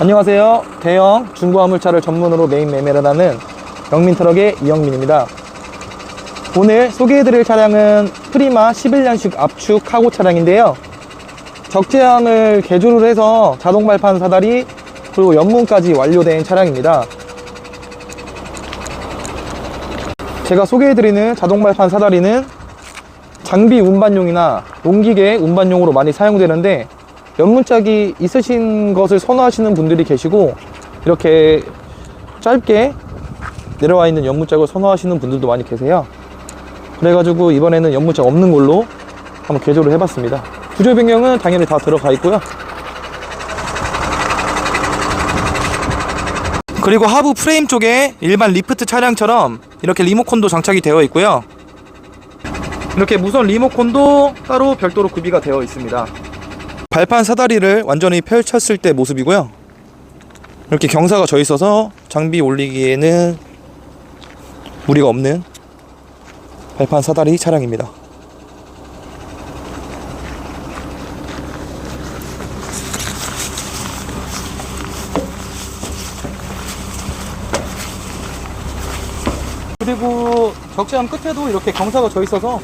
안녕하세요. 대형 중고 화물차를 전문으로 메인 매매를 하는 영민트럭의 이영민입니다. 오늘 소개해드릴 차량은 프리마 11년식 압축 카고 차량인데요. 적재함을 개조를 해서 자동 발판 사다리 그리고 연문까지 완료된 차량입니다. 제가 소개해드리는 자동 발판 사다리는 장비 운반용이나 농기계 운반용으로 많이 사용되는데 연문짝이 있으신 것을 선호하시는 분들이 계시고 이렇게 짧게 내려와 있는 연문짝을 선호하시는 분들도 많이 계세요. 그래가지고 이번에는 연문짝 없는 걸로 한번 개조를 해봤습니다. 구조 변경은 당연히 다 들어가 있고요. 그리고 하부 프레임 쪽에 일반 리프트 차량처럼 이렇게 리모컨도 장착이 되어 있고요. 이렇게 무선 리모컨도 따로 별도로 구비가 되어 있습니다. 발판 사다리를 완전히 펼쳤을 때 모습이고요. 이렇게 경사가 져 있어서 장비 올리기에는 무리가 없는 발판 사다리 차량입니다. 그리고 적재함 끝에도 이렇게 경사가 져 있어서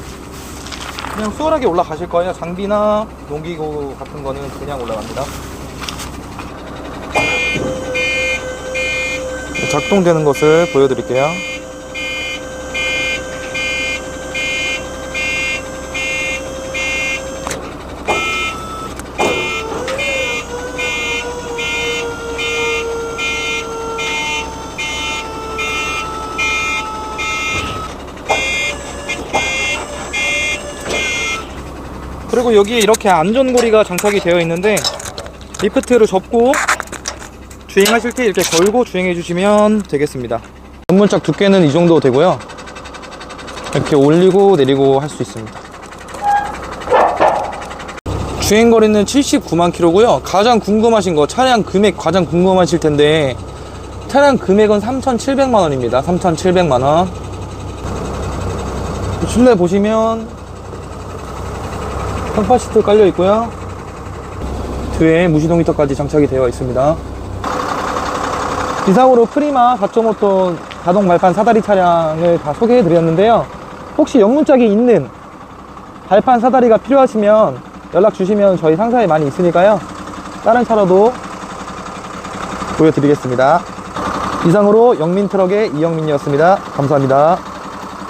그냥 수월하게 올라가실 거예요. 장비나 농기구 같은 거는 그냥 올라갑니다. 작동되는 것을 보여드릴게요. 그리고 여기에 이렇게 안전고리가 장착이 되어 있는데 리프트를 접고 주행하실 때 이렇게 걸고 주행해 주시면 되겠습니다. 전문짝 두께는 이 정도 되고요. 이렇게 올리고 내리고 할 수 있습니다. 주행거리는 79만 킬로고요. 가장 궁금하신 거 차량 금액 가장 궁금하실 텐데 차량 금액은 3,700만 원입니다. 3,700만 원. 실내 보시면 컴파 시트 깔려 있고요. 뒤에 무시동 히터까지 장착이 되어 있습니다. 이상으로 프리마 4.5톤 자동 발판 사다리 차량을 다 소개해 드렸는데요. 혹시 영문짝이 있는 발판 사다리가 필요하시면 연락 주시면 저희 상사에 많이 있으니까요. 다른 차로도 보여드리겠습니다. 이상으로 영민트럭의 이영민이었습니다. 감사합니다.